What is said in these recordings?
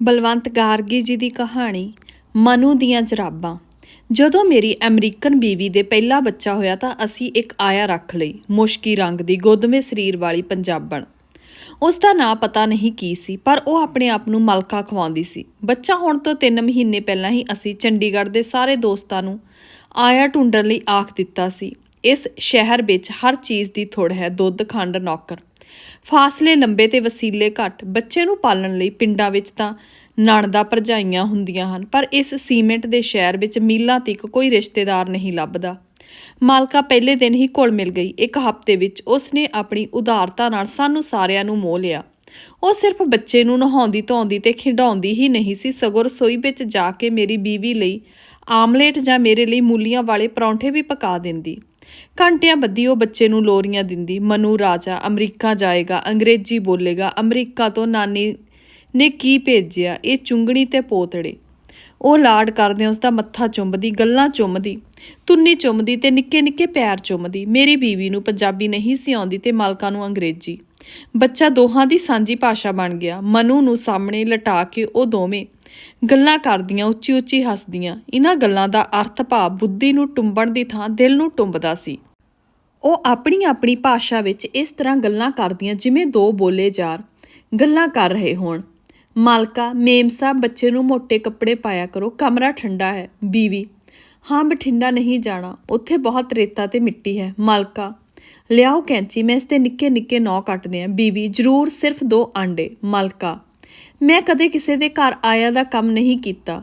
ਬਲਵੰਤ ਗਾਰਗੀ ਜੀ ਦੀ ਕਹਾਣੀ, ਮਨੂ ਦੀਆਂ ਜਰਾਬਾਂ। ਜਦੋਂ ਮੇਰੀ ਅਮਰੀਕਨ ਬੀਵੀ ਦੇ ਪਹਿਲਾ ਬੱਚਾ ਹੋਇਆ ਤਾਂ ਅਸੀਂ ਇੱਕ ਆਇਆ ਰੱਖ ਲਈ, ਮੁਸ਼ਕੀ ਰੰਗ ਦੀ ਗੋਦਵੇਂ ਸਰੀਰ ਵਾਲੀ ਪੰਜਾਬਣ। ਉਸ ਦਾ ਨਾਂ ਪਤਾ ਨਹੀਂ ਕੀ ਸੀ, ਪਰ ਉਹ ਆਪਣੇ ਆਪ ਨੂੰ ਮਲਕਾ ਖਵਾਉਂਦੀ ਸੀ। ਬੱਚਾ ਹੋਣ ਤੋਂ 3 ਮਹੀਨੇ ਪਹਿਲਾਂ ਹੀ ਅਸੀਂ ਚੰਡੀਗੜ੍ਹ ਦੇ ਸਾਰੇ ਦੋਸਤਾਂ ਨੂੰ ਆਇਆ ਢੂੰਡਣ ਲਈ ਆਖ ਦਿੱਤਾ ਸੀ, ਇਸ ਸ਼ਹਿਰ ਵਿੱਚ ਹਰ ਚੀਜ਼ ਦੀ ਥੋੜ ਹੈ, ਦੁੱਧ, ਖੰਡ, ਨੌਕਰ। ਫਾਸਲੇ ਲੰਬੇ ਤੇ ਵਸੀਲੇ ਘੱਟ ਬੱਚੇ ਨੂੰ ਪਾਲਣ ਲਈ ਪਿੰਡਾਂ ਵਿੱਚ ਤਾਂ ਨਣਦਾ ਭਰਜਾਈਆਂ ਹੁੰਦੀਆਂ ਹਨ, ਪਰ ਇਸ ਸੀਮੈਂਟ ਦੇ ਸ਼ਹਿਰ ਵਿੱਚ ਮੀਲਾਂ ਤੱਕ ਕੋਈ ਰਿਸ਼ਤੇਦਾਰ ਨਹੀਂ ਲੱਭਦਾ। ਮਾਲਕਾ ਪਹਿਲੇ ਦਿਨ ਹੀ ਕੋਲ ਮਿਲ ਗਈ। ਇੱਕ ਹਫ਼ਤੇ ਵਿੱਚ ਉਸਨੇ ਆਪਣੀ ਉਦਾਰਤਾ ਨਾਲ ਸਾਨੂੰ ਸਾਰਿਆਂ ਨੂੰ ਮੋਹ ਲਿਆ। ਉਹ ਸਿਰਫ ਬੱਚੇ ਨੂੰ ਨਹਾਉਂਦੀ ਧੋਂਦੀ ਤੇ ਖਿਡਾਉਂਦੀ ਹੀ ਨਹੀਂ ਸੀ, ਸਗੋਂ ਰਸੋਈ ਵਿੱਚ ਜਾ ਕੇ ਮੇਰੀ ਬੀਵੀ ਲਈ ਆਮਲੇਟ ਜਾਂ ਮੇਰੇ ਲਈ ਮੂਲੀਆਂ ਵਾਲੇ ਪਰੌਂਠੇ ਵੀ ਪਕਾ ਦਿੰਦੀ। ਘੰਟਿਆਂ ਬੱਧੀ ਉਹ ਬੱਚੇ ਨੂੰ ਲੋਰੀਆਂ ਦਿੰਦੀ, ਮਨੂ ਰਾਜਾ, ਅਮਰੀਕਾ ਜਾਏਗਾ, ਅੰਗਰੇਜ਼ੀ ਬੋਲੇਗਾ, ਅਮਰੀਕਾ ਤੋਂ ਨਾਨੀ ਨੇ ਕੀ ਭੇਜਿਆ? ਇਹ ਚੁੰਗਣੀ ਤੇ ਪੋਤੜੇ। ਉਹ ਲਾਡ ਕਰਦੇ ਉਸ ਦਾ ਮੱਥਾ ਚੁੰਮਦੀ, ਗੱਲਾਂ ਚੁੰਮਦੀ ਤੁੰਨੀ ਚੁੰਮਦੀ ਤੇ ਨਿੱਕੇ ਨਿੱਕੇ ਪੈਰ ਚੁੰਮਦੀ, ਮੇਰੀ ਬੀਵੀ ਨੂੰ ਪੰਜਾਬੀ ਨਹੀਂ ਸੀ ਆਉਂਦੀ ਤੇ ਮਾਲਕਾ ਨੂੰ ਅੰਗਰੇਜ਼ੀ। ਬੱਚਾ ਦੋਹਾਂ ਦੀ ਸਾਂਝੀ ਭਾਸ਼ਾ ਬਣ ਗਿਆ। ਮਨੂ ਨੂੰ ਸਾਹਮਣੇ ਲਟਾ ਕੇ ਉਹ ਦੋਵੇਂ ਗੱਲਾਂ ਕਰਦੀਆਂ, ਉੱਚੀ ਉੱਚੀ ਹੱਸਦੀਆਂ। ਇਹਨਾਂ ਗੱਲਾਂ ਦਾ ਅਰਥ ਭਾਵ ਬੁੱਧੀ ਨੂੰ ਟੁੰਬਣ ਦੀ ਥਾਂ ਦਿਲ ਨੂੰ ਟੁੰਬਦਾ ਸੀ। ਉਹ ਆਪਣੀ ਆਪਣੀ ਭਾਸ਼ਾ ਵਿੱਚ ਇਸ ਤਰ੍ਹਾਂ ਗੱਲਾਂ ਕਰਦੀਆਂ ਜਿਵੇਂ ਦੋ ਬੋਲੇ ਜਾਰ ਗੱਲਾਂ ਕਰ ਰਹੇ ਹੋਣ। ਮਾਲਕਾ, ਮੇਮ ਸਾਹਿਬ ਬੱਚੇ ਨੂੰ ਮੋٹے ਕੱਪੜੇ ਪਾਇਆ ਕਰੋ, ਕਮਰਾ ਠੰਡਾ ਹੈ, ਬੀਵੀ। ਹਾਂ, ਬਠਿੰਡਾ ਨਹੀਂ ਜਾਣਾ, ਉੱਥੇ ਬਹੁਤ ਰੇਤਾ ਤੇ ਮਿੱਟੀ ਹੈ। ਮਾਲਕਾ ਲਿਆਓ ਕੈਂਚੀ, ਮੈਂ ਇਸ ਤੇ ਨਿੱਕੇ ਨਿੱਕੇ ਨੌ ਕੱਟਦੇ ਆ ਬੀਵੀ, ਜ਼ਰੂਰ ਸਿਰਫ ਦੋ ਆਂਡੇ, ਮਲਕਾ। ਮੈਂ ਕਦੇ ਕਿਸੇ ਦੇ ਘਰ ਆਇਆ ਦਾ ਕੰਮ ਨਹੀਂ ਕੀਤਾ।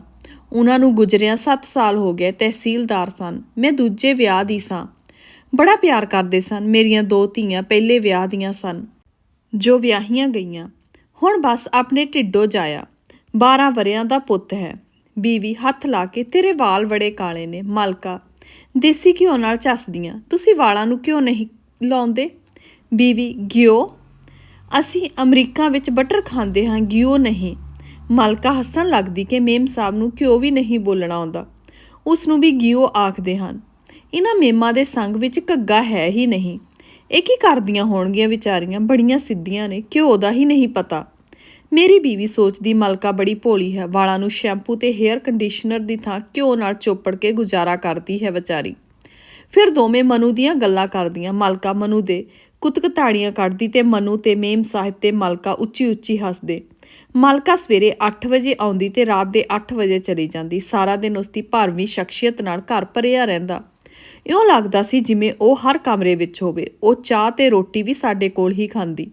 ਉਹਨਾਂ ਨੂੰ ਗੁਜ਼ਰਿਆ 7 ਸਾਲ ਹੋ ਗਏ, ਤਹਿਸੀਲਦਾਰ ਸਨ। ਮੈਂ ਦੂਜੇ ਵਿਆਹ ਦੀ ਸਾਂ। ਬੜਾ ਪਿਆਰ ਕਰਦੇ ਸਨ। ਮੇਰੀਆਂ ਦੋ ਧੀਆਂ ਪਹਿਲੇ ਵਿਆਹ ਦੀਆਂ ਸਨ, ਜੋ ਵਿਆਹੀਆਂ ਗਈਆਂ। ਹੁਣ ਬਸ ਆਪਣੇ ਢਿੱਡੋ ਜਾਇਆ। 12 ਵਰਿਆਂ ਦਾ ਪੁੱਤ ਹੈ। ਬੀਵੀ, ਹੱਥ ਲਾ ਕੇ ਤੇਰੇ ਵਾਲ ਬੜੇ ਕਾਲੇ ਨੇ, ਮਲਕਾ। ਦੇਸੀ ਘਿਓ ਨਾਲ ਚੱਸਦੀਆਂ। ਤੁਸੀਂ ਵਾਲਾਂ ਨੂੰ ਘਿਓ ਨਹੀਂ ਲਾਉਂਦੇ? ਬੀਵੀ ਗਿਓ ਅਸੀਂ ਅਮਰੀਕਾ ਵਿੱਚ ਬਟਰ ਖਾਂਦੇ ਹਾਂ ਗਿਓ ਨਹੀਂ। ਮਲਕਾ ਹੱਸਣ ਲੱਗਦੀ ਕਿ ਮੇਮ ਸਾਹਿਬ ਨੂੰ ਘਿਓ ਵੀ ਨਹੀਂ ਬੋਲਣਾ ਆਉਂਦਾ। ਉਸ ਨੂੰ ਵੀ ਗਿਓ ਆਖਦੇ ਹਨ। ਇਹਨਾਂ ਮੇਮਾਂ ਦੇ ਸੰਗ ਵਿੱਚ ਘੱਗਾ ਹੈ ਹੀ ਨਹੀਂ। ਇਹ ਕੀ ਕਰਦੀਆਂ ਹੋਣਗੀਆਂ ਵਿਚਾਰੀਆਂ? ਬੜੀਆਂ ਸਿੱਧੀਆਂ ਨੇ, ਘਿਓ ਦਾ ਹੀ ਨਹੀਂ ਪਤਾ। ਮੇਰੀ ਬੀਵੀ ਸੋਚਦੀ ਮਲਕਾ ਬੜੀ ਭੋਲੀ ਹੈ। ਵਾਲਾਂ ਨੂੰ ਸ਼ੈਂਪੂ ਤੇ ਹੇਅਰ ਕੰਡੀਸ਼ਨਰ ਦੀ ਥਾਂ ਘਿਓ ਨਾਲ ਚੋਪੜ ਕੇ ਗੁਜ਼ਾਰਾ ਕਰਦੀ ਹੈ ਵਿਚਾਰੀ। ਫਿਰ ਦੋਵੇਂ ਮਨੂ ਦੀਆਂ ਗੱਲਾਂ ਕਰਦੀਆਂ। ਮਲਕਾ ਮਨੂ ਦੇ ਕੁਤਕਤਾੜੀਆਂ ਕੱਢਦੀ ਤੇ ਮਨੂ ਤੇ ਮੇਮ ਸਾਹਿਬ ਤੇ ਮਲਕਾ ਉੱਚੀ ਉੱਚੀ ਹੱਸਦੇ। ਮਲਕਾ ਸਵੇਰੇ 8 ਵਜੇ ਆਉਂਦੀ ਤੇ ਰਾਤ ਦੇ 8 ਵਜੇ ਚਲੀ ਜਾਂਦੀ। ਸਾਰਾ ਦਿਨ ਉਸਦੀ ਭਰਵੀਂ ਸ਼ਖਸੀਅਤ ਨਾਲ ਘਰ ਭਰਿਆ ਰਹਿੰਦਾ। ਇਉਂ ਲੱਗਦਾ ਸੀ ਜਿਵੇਂ ਉਹ ਹਰ ਕਮਰੇ ਵਿੱਚ ਹੋਵੇ। ਉਹ ਚਾਹ ਤੇ ਰੋਟੀ ਵੀ ਸਾਡੇ ਕੋਲ ਹੀ ਖਾਂਦੀ।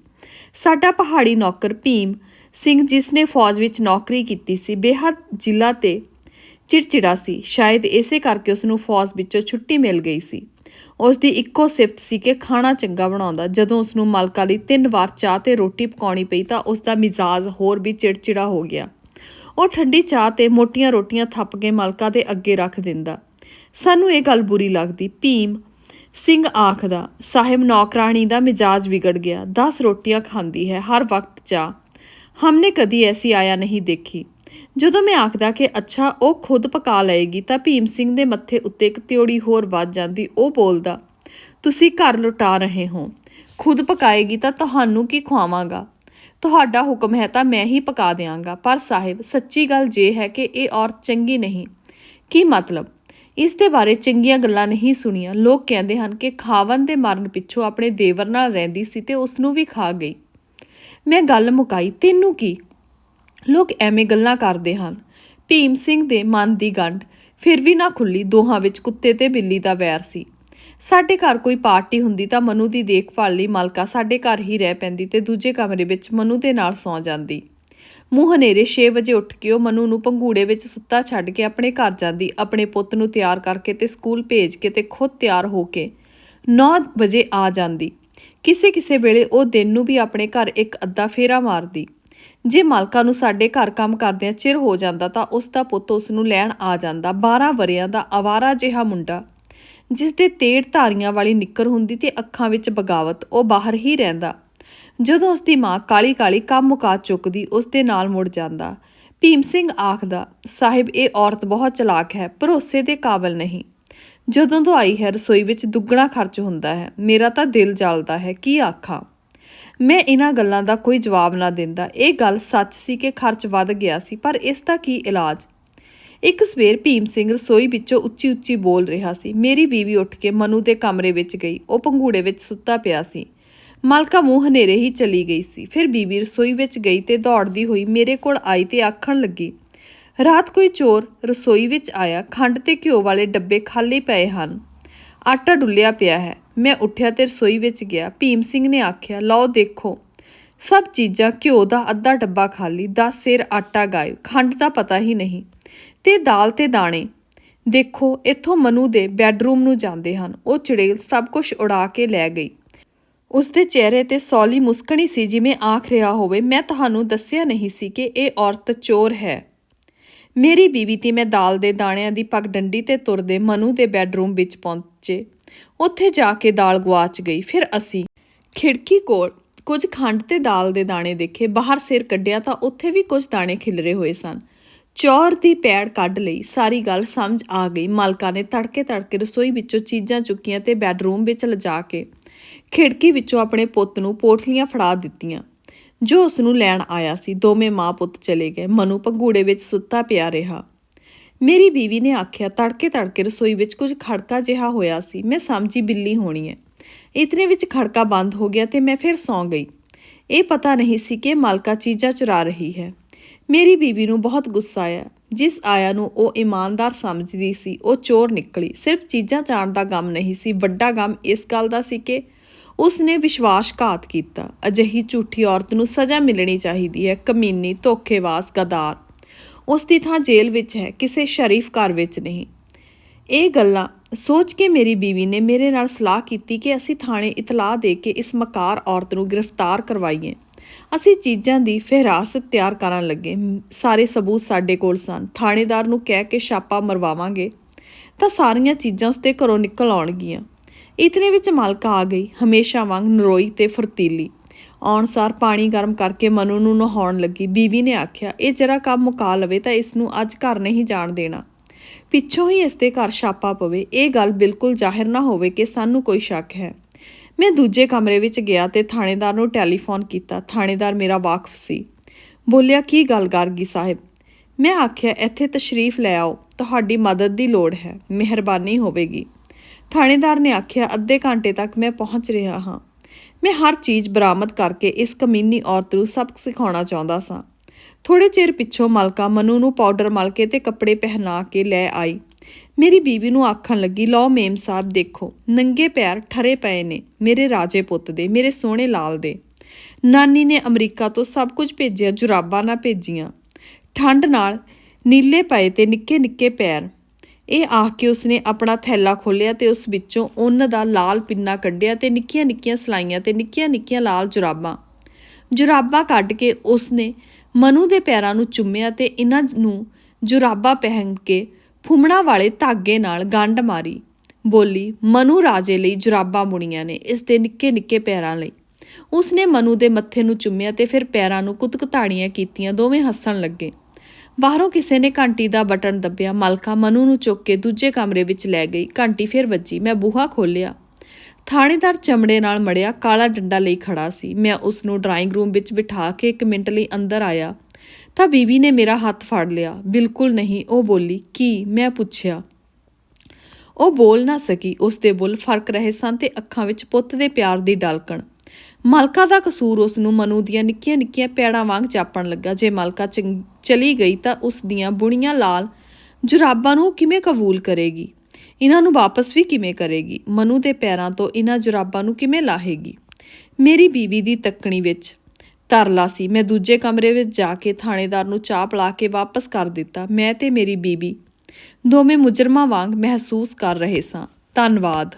ਸਾਡਾ ਪਹਾੜੀ ਨੌਕਰ ਭੀਮ ਸਿੰਘ ਜਿਸ ਨੇ ਫੌਜ ਵਿੱਚ ਨੌਕਰੀ ਕੀਤੀ ਸੀ, ਬੇਹੱਦ ਜ਼ਿਲ੍ਹਾ ਤੇ ਚਿੜਚਿੜਾ ਸੀ। ਸ਼ਾਇਦ ਇਸੇ ਕਰਕੇ ਉਸ ਨੂੰ ਫੌਜ ਵਿੱਚੋਂ ਛੁੱਟੀ ਮਿਲ ਗਈ ਸੀ। ਉਸ ਦੀ ਇੱਕੋ ਸਿਫਤ ਸੀ ਕਿ ਖਾਣਾ ਚੰਗਾ ਬਣਾਉਂਦਾ। ਜਦੋਂ ਉਸ ਨੂੰ ਮਲਕਾ ਲਈ ਤਿੰਨ ਵਾਰ ਚਾਹ ਤੇ ਰੋਟੀ ਪਕਾਉਣੀ ਪਈ ਤਾਂ ਉਸ ਦਾ ਮਿਜ਼ਾਜ ਹੋਰ ਵੀ ਚਿੜਚਿੜਾ ਹੋ ਗਿਆ। ਉਹ ਠੰਡੀ ਚਾਹ ਤੇ ਮੋਟੀਆਂ ਰੋਟੀਆਂ ਥੱਪ ਕੇ ਮਲਕਾ ਦੇ ਅੱਗੇ ਰੱਖ ਦਿੰਦਾ। ਸਾਨੂੰ ਇਹ ਗੱਲ ਬੁਰੀ ਲੱਗਦੀ। ਭੀਮ ਸਿੰਘ ਆਖਦਾ, ਸਾਹਿਬ, ਨੌਕਰਾਣੀ ਦਾ ਮਿਜਾਜ ਵਿਗੜ ਗਿਆ। 10 ਰੋਟੀਆਂ ਖਾਂਦੀ ਹੈ, ਹਰ ਵਕਤ ਚਾਹ। ਹਮਨੇ ਕਦੀ ਐਸੀ ਆਇਆ ਨਹੀਂ ਦੇਖੀ। ਜਦੋਂ ਮੈਂ ਆਖਦਾ ਕਿ ਅੱਛਾ, ਉਹ ਖੁਦ ਪਕਾ ਲਏਗੀ ਤਾਂ ਭੀਮ ਸਿੰਘ ਦੇ ਮੱਥੇ ਉੱਤੇ ਇੱਕ ਤਿਉੜੀ ਹੋਰ ਵੱਜ ਜਾਂਦੀ। ਉਹ ਬੋਲਦਾ, ਤੁਸੀਂ ਘਰ ਲੁਟਾ ਰਹੇ ਹੋ। ਖੁਦ ਪਕਾਏਗੀ ਤਾਂ ਤੁਹਾਨੂੰ ਕੀ ਖਵਾਵਾਂਗਾ ਤੁਹਾਡਾ ਹੁਕਮ ਹੈ ਤਾਂ ਮੈਂ ਹੀ ਪਕਾ ਦਿਆਂਗਾ। ਪਰ ਸਾਹਿਬ, ਸੱਚੀ ਗੱਲ ਜੇ ਹੈ ਕਿ ਇਹ ਔਰਤ ਚੰਗੀ ਨਹੀਂ। ਕੀ ਮਤਲਬ? ਇਸ ਦੇ ਬਾਰੇ ਚੰਗੀਆਂ ਗੱਲਾਂ ਨਹੀਂ ਸੁਣੀਆਂ। ਲੋਕ ਕਹਿੰਦੇ ਹਨ ਕਿ ਖਾਵਨ ਦੇ ਮਰਨ ਪਿੱਛੋਂ ਆਪਣੇ ਦੇਵਰ ਨਾਲ ਰਹਿੰਦੀ ਸੀ ਤੇ ਉਸ ਨੂੰ ਵੀ ਖਾ ਗਈ। ਮੈਂ ਗੱਲ ਮੁਕਾਈ, ਤੈਨੂੰ ਕੀ? ਲੋਕ ਐਵੇਂ ਗੱਲਾਂ ਕਰਦੇ ਹਨ। ਭੀਮ ਸਿੰਘ ਦੇ ਮਨ ਦੀ ਗੰਢ। ਫਿਰ ਵੀ ਨਾ ਖੁੱਲੀ, ਦੋਹਾਂ ਵਿੱਚ ਕੁੱਤੇ ਤੇ ਬਿੱਲੀ ਦਾ ਵੈਰ ਸੀ। ਸਾਡੇ ਘਰ ਕੋਈ ਪਾਰਟੀ ਹੁੰਦੀ ਤਾਂ ਮਨੂ ਦੀ ਦੇਖਭਾਲ ਲਈ ਮਲਕਾ ਸਾਡੇ ਘਰ ਹੀ ਰਹਿ ਪੈਂਦੀ ਤੇ ਦੂਜੇ ਕਮਰੇ ਵਿੱਚ ਮਨੂ ਦੇ ਨਾਲ ਸੌਂ ਜਾਂਦੀ। ਮੂੰਹ ਹਨੇਰੇ 6 ਵਜੇ ਉੱਠ ਕੇ ਉਹ ਮਨੂ ਨੂੰ ਪੰਘੂੜੇ ਵਿੱਚ ਸੁੱਤਾ ਛੱਡ ਕੇ ਆਪਣੇ ਘਰ ਜਾਂਦੀ, ਆਪਣੇ ਪੁੱਤ ਨੂੰ ਤਿਆਰ ਕਰਕੇ ਤੇ ਸਕੂਲ ਭੇਜ ਕੇ ਤੇ ਖੁਦ ਤਿਆਰ ਹੋ ਕੇ 9 ਵਜੇ ਆ ਜਾਂਦੀ। ਕਿਸੇ ਕਿਸੇ ਵੇਲੇ ਉਹ ਦਿਨ ਨੂੰ ਵੀ ਆਪਣੇ ਘਰ ਇੱਕ ਅੱਧਾ ਫੇਰਾ ਮਾਰਦੀ। ਜੇ ਮਾਲਕਾ ਨੂੰ ਸਾਡੇ ਘਰ ਕੰਮ ਕਰਦਿਆਂ ਚਿਰ ਹੋ ਜਾਂਦਾ ਤਾਂ ਉਸ ਦਾ ਪੁੱਤ ਉਸ ਨੂੰ ਲੈਣ ਆ ਜਾਂਦਾ 12 ਵਰਿਆਂ ਦਾ ਆਵਾਰਾ ਜਿਹਾ ਮੁੰਡਾ ਜਿਸ ਦੇ ਤੇੜ ਧਾਰੀਆਂ ਵਾਲੀ ਨਿੱਕਰ ਹੁੰਦੀ ਤੇ ਅੱਖਾਂ ਵਿੱਚ ਬਗਾਵਤ, ਉਹ ਬਾਹਰ ਹੀ ਰਹਿੰਦਾ। ਜਦੋਂ ਉਸ ਦੀ ਮਾਂ ਕਾਲੀ ਕਾਲੀ ਕੰਮ ਮੁਕਾ ਚੁੱਕਦੀ ਉਸ ਦੇ ਨਾਲ ਮੁੜ ਜਾਂਦਾ। ਭੀਮ ਸਿੰਘ ਆਖਦਾ, ਸਾਹਿਬ, ਇਹ ਔਰਤ ਬਹੁਤ ਚਲਾਕ ਹੈ, ਭਰੋਸੇ ਦੇ ਕਾਬਲ ਨਹੀਂ। ਜਦੋਂ ਤੋਂ ਆਈ ਹੈ, ਰਸੋਈ ਵਿੱਚ ਦੁੱਗਣਾ ਖਰਚ ਹੁੰਦਾ ਹੈ। ਮੇਰਾ ਤਾਂ ਦਿਲ ਜਲਦਾ ਹੈ, ਕੀ ਆਖਾਂ? ਮੈਂ ਇਹਨਾਂ ਗੱਲਾਂ ਦਾ ਕੋਈ ਜਵਾਬ ਨਾ ਦਿੰਦਾ। ਇਹ ਗੱਲ ਸੱਚ ਸੀ ਕਿ ਖਰਚ ਵੱਧ ਗਿਆ ਸੀ, ਪਰ ਇਸ ਦਾ ਕੀ ਇਲਾਜ? ਇੱਕ ਸਵੇਰ ਭੀਮ ਸਿੰਘ ਰਸੋਈ ਵਿੱਚੋਂ ਉੱਚੀ ਉੱਚੀ ਬੋਲ ਰਿਹਾ ਸੀ। ਮੇਰੀ ਬੀਵੀ ਉੱਠ ਕੇ ਮਨੂ ਦੇ ਕਮਰੇ ਵਿੱਚ ਗਈ। ਉਹ ਪੰਘੂੜੇ ਵਿੱਚ ਸੁੱਤਾ ਪਿਆ ਸੀ। ਮਾਲਕਾ ਮੂੰਹ ਹਨੇਰੇ ਹੀ ਚਲੀ ਗਈ ਸੀ। ਫਿਰ ਬੀਬੀ ਰਸੋਈ ਵਿੱਚ ਗਈ ਤੇ ਦੌੜਦੀ ਹੋਈ ਮੇਰੇ ਕੋਲ ਆਈ ਤੇ ਆਖਣ ਲੱਗੀ, ਰਾਤ ਕੋਈ ਚੋਰ ਰਸੋਈ ਵਿੱਚ ਆਇਆ, ਖੰਡ ਤੇ ਘਿਓ ਵਾਲੇ ਡੱਬੇ ਖਾਲੀ ਪਏ ਹਨ। ਆਟਾ ਡੁੱਲਿਆ ਪਿਆ ਹੈ। ਮੈਂ ਉੱਠਿਆ ਤੇ ਰਸੋਈ ਵਿੱਚ ਗਿਆ। ਭੀਮ ਸਿੰਘ ਨੇ ਆਖਿਆ, ਲਓ ਦੇਖੋ, ਸਭ ਚੀਜ਼ਾਂ ਘਿਓ ਦਾ ਅੱਧਾ ਡੱਬਾ ਖਾਲੀ 10 ਸਿਰ ਆਟਾ ਗਾਇਬ, ਖੰਡ ਦਾ ਪਤਾ ਹੀ ਨਹੀਂ। ਤੇ ਦਾਲ ਤੇ ਦਾਣੇ। ਦੇਖੋ, ਇੱਥੋਂ ਮਨੂ ਦੇ ਬੈੱਡਰੂਮ ਨੂੰ ਜਾਂਦੇ ਹਨ। ਉਹ ਚੜੇਲ ਸਭ ਕੁਝ ਉਡਾ ਕੇ ਲੈ ਗਈ। ਉਸ ਦੇ ਚਿਹਰੇ ਤੇ ਸੌਲੀ ਮੁਸਕਣੀ ਸੀ ਜਿਵੇਂ ਆਖ ਰਿਹਾ ਹੋਵੇ, ਮੈਂ ਤੁਹਾਨੂੰ ਦੱਸਿਆ ਨਹੀਂ ਸੀ ਕਿ ਇਹ ਔਰਤ ਚੋਰ ਹੈ। ਮੇਰੀ ਬੀਵੀ ਤੇ ਮੈਂ ਦਾਲ ਦੇ ਦਾਣਿਆਂ ਦੀ ਪਗਡੰਡੀ ਤੇ ਤੁਰਦੇ ਮਨੂ ਦੇ ਬੈੱਡਰੂਮ ਵਿੱਚ ਪਹੁੰਚੇ। ਉੱਥੇ ਜਾ ਕੇ ਦਾਲ ਗਵਾਚ ਗਈ। ਫਿਰ ਅਸੀਂ ਖਿੜਕੀ ਕੋਲ ਕੁਝ ਖੰਡ ਤੇ ਦਾਲ ਦੇ ਦਾਣੇ ਦੇਖੇ। ਬਾਹਰ ਸਿਰ ਕੱਢਿਆ ਤਾਂ ਉੱਥੇ ਵੀ ਕੁਝ ਦਾਣੇ ਖਿਲਰੇ ਹੋਏ ਸਨ। ਚੌਰ ਦੀ ਪੈੜ ਕੱਢ ਲਈ। ਸਾਰੀ ਗੱਲ ਸਮਝ ਆ ਗਈ। ਮਾਲਕਾ ਨੇ ਤੜਕੇ ਤੜਕੇ ਰਸੋਈ ਵਿੱਚੋਂ ਚੀਜ਼ਾਂ ਚੁੱਕੀਆਂ ਤੇ ਬੈੱਡਰੂਮ ਵਿੱਚ ਲਿਜਾ ਕੇ ਖਿੜਕੀ ਵਿੱਚੋਂ ਆਪਣੇ ਪੁੱਤ ਨੂੰ ਪੋਟਲੀਆਂ ਫੜਾ ਦਿੱਤੀਆਂ, ਜੋ ਉਸ ਨੂੰ ਲੈਣ ਆਇਆ ਸੀ। ਦੋਵੇਂ ਮਾਂ ਪੁੱਤ ਚਲੇ ਗਏ। ਮਨੂ ਪੰਗੂੜੇ ਵਿੱਚ ਸੁੱਤਾ ਪਿਆ ਰਿਹਾ। ਮੇਰੀ ਬੀਵੀ ਨੇ ਆਖਿਆ, ਤੜਕੇ ਤੜਕੇ ਰਸੋਈ ਵਿੱਚ ਕੁਝ ਖੜਕਾ ਜਿਹਾ ਹੋਇਆ ਸੀ। ਮੈਂ ਸਮਝੀ ਬਿੱਲੀ ਹੋਣੀ ਹੈ। ਇਤਨੇ ਵਿੱਚ ਖੜਕਾ ਬੰਦ ਹੋ ਗਿਆ ਤੇ ਮੈਂ ਫਿਰ ਸੌਂ ਗਈ। ਇਹ ਪਤਾ ਨਹੀਂ ਸੀ ਕਿ ਮਾਲਕਾ ਚੀਜ਼ਾਂ ਚੁਰਾ ਰਹੀ ਹੈ। ਮੇਰੀ ਬੀਬੀ ਨੂੰ ਬਹੁਤ ਗੁੱਸਾ ਆਇਆ। ਜਿਸ ਆਇਆ ਨੂੰ ਉਹ ਇਮਾਨਦਾਰ ਸਮਝਦੀ ਸੀ, ਉਹ ਚੋਰ ਨਿਕਲੀ। ਸਿਰਫ ਚੀਜ਼ਾਂ ਚਾਣ ਦਾ ਗਮ ਨਹੀਂ ਸੀ। ਵੱਡਾ ਗਮ ਇਸ ਗੱਲ ਦਾ ਸੀ ਕਿ ਉਸ ਨੇ ਵਿਸ਼ਵਾਸਘਾਤ ਕੀਤਾ। ਅਜਿਹੀ ਝੂਠੀ ਔਰਤ ਨੂੰ ਸਜ਼ਾ ਮਿਲਣੀ ਚਾਹੀਦੀ ਹੈ। ਕਮੀਨੀ, ਧੋਖੇਬਾਜ਼, ਗਦਾਰ। ਉਸ ਦੀ ਥਾਂ ਜੇਲ੍ਹ ਵਿੱਚ ਹੈ, ਕਿਸੇ ਸ਼ਰੀਫ ਘਰ ਵਿੱਚ ਨਹੀਂ। ਇਹ ਗੱਲਾਂ ਸੋਚ ਕੇ ਮੇਰੀ ਬੀਵੀ ਨੇ ਮੇਰੇ ਨਾਲ ਸਲਾਹ ਕੀਤੀ ਕਿ ਅਸੀਂ ਥਾਣੇ ਇਤਲਾਹ ਦੇ ਕੇ ਇਸ ਮਕਾਰ ਔਰਤ ਨੂੰ ਗ੍ਰਿਫਤਾਰ ਕਰਵਾਈਏ। ਅਸੀਂ ਚੀਜ਼ਾਂ ਦੀ ਫਹਿਰਾਸਤ ਤਿਆਰ ਕਰਨ ਲੱਗੇ। ਸਾਰੇ ਸਬੂਤ ਸਾਡੇ ਕੋਲ ਸਨ। ਥਾਣੇਦਾਰ ਨੂੰ ਕਹਿ ਕੇ ਛਾਪਾ ਮਰਵਾਵਾਂਗੇ ਤਾਂ ਸਾਰੀਆਂ ਚੀਜ਼ਾਂ ਉਸਦੇ ਘਰੋਂ ਨਿਕਲ ਆਉਣਗੀਆਂ। ਇਤਨੇ ਵਿੱਚ ਮਾਲਕਾ ਆ ਗਈ, ਹਮੇਸ਼ਾ ਵਾਂਗ ਨਰੋਈ ਤੇ ਫਰਤੀਲੀ। ਆਉਣ ਸਾਰ ਪਾਣੀ ਗਰਮ ਕਰਕੇ ਮਨੂ ਨੂੰ ਨਹਾਉਣ ਲੱਗੀ। ਬੀਵੀ ਨੇ ਆਖਿਆ, ਇਹ ਜਰਾ ਕੰਮ ਮੁਕਾ ਲਵੇ ਤਾਂ ਇਸ ਨੂੰ ਅੱਜ ਘਰ ਨਹੀਂ ਜਾਣ ਦੇਣਾ। ਪਿੱਛੋਂ ਹੀ ਇਸ ਦੇ ਘਰ ਛਾਪਾ ਪਵੇ। ਇਹ ਗੱਲ ਬਿਲਕੁਲ ਜ਼ਾਹਿਰ ਨਾ ਹੋਵੇ ਕਿ ਸਾਨੂੰ ਕੋਈ ਸ਼ੱਕ ਹੈ। ਮੈਂ ਦੂਜੇ ਕਮਰੇ ਵਿੱਚ ਗਿਆ ਤੇ ਥਾਣੇਦਾਰ ਨੂੰ ਟੈਲੀਫੋਨ ਕੀਤਾ। ਥਾਣੇਦਾਰ ਮੇਰਾ ਵਾਕਫ ਸੀ। ਬੋਲਿਆ, ਕੀ ਗੱਲ ਗਾਰਗੀ ਸਾਹਿਬ? ਮੈਂ ਆਖਿਆ, ਇੱਥੇ ਤਸ਼ਰੀਫ ਲੈ ਆਓ। ਤੁਹਾਡੀ ਮਦਦ ਦੀ ਲੋੜ ਹੈ। ਮਿਹਰਬਾਨੀ ਹੋਵੇਗੀ। ਥਾਣੇਦਾਰ ਨੇ ਆਖਿਆ, ਅੱਧੇ ਘੰਟੇ ਤੱਕ ਮੈਂ ਪਹੁੰਚ ਰਿਹਾ ਹਾਂ। ਮੈਂ ਹਰ ਚੀਜ਼ ਬਰਾਮਦ ਕਰਕੇ ਇਸ ਕਮੀਨੀ ਔਰਤ ਨੂੰ ਸਬਕ ਸਿਖਾਉਣਾ ਚਾਹੁੰਦਾ ਸਾਂ। ਥੋੜੇ ਚਿਰ ਪਿੱਛੋਂ ਮਲਕਾ ਮਨੂ ਨੂੰ ਪਾਊਡਰ ਮਲ ਕੇ ਤੇ ਕੱਪੜੇ ਪਹਿਨਾ ਕੇ ਲੈ ਆਈ। ਮੇਰੀ ਬੀਵੀ ਨੂੰ ਆਖਣ ਲੱਗੀ, ਲਓ ਮੇਮ ਸਾਹਿਬ, ਦੇਖੋ, ਨੰਗੇ ਪੈਰ ਠਰੇ ਪਏ ਨੇ, ਮੇਰੇ ਰਾਜੇ ਪੁੱਤ ਦੇ, ਮੇਰੇ ਸੋਹਣੇ ਲਾਲ ਦੇ। ਨਾਨੀ ਨੇ ਅਮਰੀਕਾ ਤੋਂ ਸਭ ਕੁਝ ਭੇਜਿਆ, ਜੁਰਾਬਾਂ ਨਾ ਭੇਜੀਆਂ। ਠੰਡ ਨਾਲ ਨੀਲੇ ਪਏ ਤੇ ਨਿੱਕੇ ਨਿੱਕੇ ਪੈਰ ਇਹ ਆਖ ਕੇ ਉਸਨੇ ਆਪਣਾ ਥੈਲਾ ਖੋਲ੍ਹਿਆ ਤੇ ਉਸ ਵਿੱਚੋਂ ਉੱਨ ਦਾ ਲਾਲ ਪਿੰਨਾ ਕੱਢਿਆ ਤੇ ਨਿੱਕੀਆਂ ਨਿੱਕੀਆਂ ਸਲਾਈਆਂ ਤੇ ਨਿੱਕੀਆਂ ਨਿੱਕੀਆਂ ਲਾਲ ਜੁਰਾਬਾਂ। ਜੁਰਾਬਾਂ ਕੱਢ ਕੇ ਉਸਨੇ ਮਨੂ ਦੇ ਪੈਰਾਂ ਨੂੰ ਚੁੰਮਿਆ ਤੇ ਇਹਨਾਂ ਨੂੰ ਜੁਰਾਬਾਂ ਪਹਿਨ ਕੇ ਫੁੰਮਣਾ ਵਾਲੇ ਧਾਗੇ ਨਾਲ ਗੰਢ ਮਾਰੀ। ਬੋਲੀ, ਮਨੂ ਰਾਜੇ ਲਈ ਜੁਰਾਬਾਂ ਬੁਣੀਆਂ ਨੇ ਇਸ ਦੇ ਨਿੱਕੇ ਨਿੱਕੇ ਪੈਰਾਂ ਲਈ। ਉਸਨੇ ਮਨੂ ਦੇ ਮੱਥੇ ਨੂੰ ਚੁੰਮਿਆ ਤੇ ਫਿਰ ਪੈਰਾਂ ਨੂੰ ਕੁਤਕਤਾੜੀਆਂ ਕੀਤੀਆਂ, ਦੋਵੇਂ ਹੱਸਣ ਲੱਗੇ। ਬਾਹਰੋਂ ਕਿਸੇ ਨੇ ਘੰਟੀ ਦਾ ਬਟਨ ਦੱਬਿਆ, ਮਲਕਾ ਮਨੂ ਨੂੰ ਚੁੱਕ ਕੇ ਦੂਜੇ ਕਮਰੇ ਵਿੱਚ ਲੈ ਗਈ। ਘੰਟੀ ਫਿਰ ਵੱਜੀ, ਮੈਂ ਬੂਹਾ ਖੋਲ੍ਹਿਆ। ਥਾਣੇਦਾਰ ਚਮੜੇ ਨਾਲ ਮੜਿਆ, ਕਾਲਾ ਡੰਡਾ ਲਈ ਖੜਾ ਸੀ। ਮੈਂ ਉਸ ਨੂੰ ਡਰਾਇੰਗ ਰੂਮ ਵਿੱਚ ਬਿਠਾ ਕੇ ਇੱਕ ਮਿੰਟ ਲਈ ਅੰਦਰ ਆਇਆ। ਤਾਂ ਬੀਬੀ ਨੇ ਮੇਰਾ ਹੱਥ ਫੜ ਲਿਆ। ਬਿਲਕੁਲ ਨਹੀਂ, ਉਹ ਬੋਲੀ, ਕੀ? ਮੈਂ ਪੁੱਛਿਆ। ਉਹ ਬੋਲ ਨਾ ਸਕੀ। ਉਸ ਦੇ ਬੁੱਲ ਫ਼ਰਕ ਰਹੇ ਸਨ ਤੇ ਅੱਖਾਂ ਵਿੱਚ ਪੁੱਤ ਦੇ ਪਿਆਰ ਦੀ ਡਲਕਣ। ਮਲਕਾ ਦਾ ਕਸੂਰ ਉਸ ਨੂੰ ਮਨੂ ਦੀਆਂ ਨਿੱਕੀਆਂ ਨਿੱਕੀਆਂ ਪੈੜਾਂ ਵਾਂਗ ਚਾਪਣ ਲੱਗਾ। ਜੇ ਮਲਕਾ ਚੰਗ- ਚਲੀ ਗਈ ਤਾਂ ਉਸ ਦੀਆਂ ਬੁਣੀਆਂ ਲਾਲ ਜੁਰਾਬਾਂ ਨੂੰ ਉਹ ਕਿਵੇਂ ਕਬੂਲ ਕਰੇਗੀ? ਇਹਨਾਂ ਨੂੰ ਵਾਪਸ ਵੀ ਕਿਵੇਂ ਕਰੇਗੀ? ਮਨੂ ਦੇ ਪੈਰਾਂ ਤੋਂ ਇਹਨਾਂ ਜੁਰਾਬਾਂ ਨੂੰ ਕਿਵੇਂ ਲਾਹੇਗੀ? ਮੇਰੀ ਬੀਵੀ ਦੀ ਤੱਕਣੀ ਵਿੱਚ ਤਰਲਾ ਸੀ। ਮੈਂ ਦੂਜੇ ਕਮਰੇ ਵਿੱਚ ਜਾ ਕੇ ਥਾਣੇਦਾਰ ਨੂੰ ਚਾਹ ਪਿਲਾ ਕੇ ਵਾਪਸ ਕਰ ਦਿੱਤਾ। ਮੈਂ ਤੇ ਮੇਰੀ ਬੀਬੀ ਦੋਵੇਂ ਮੁਜਰਮਾਂ ਵਾਂਗ ਮਹਿਸੂਸ ਕਰ ਰਹੇ ਸਾਂ। ਧੰਨਵਾਦ।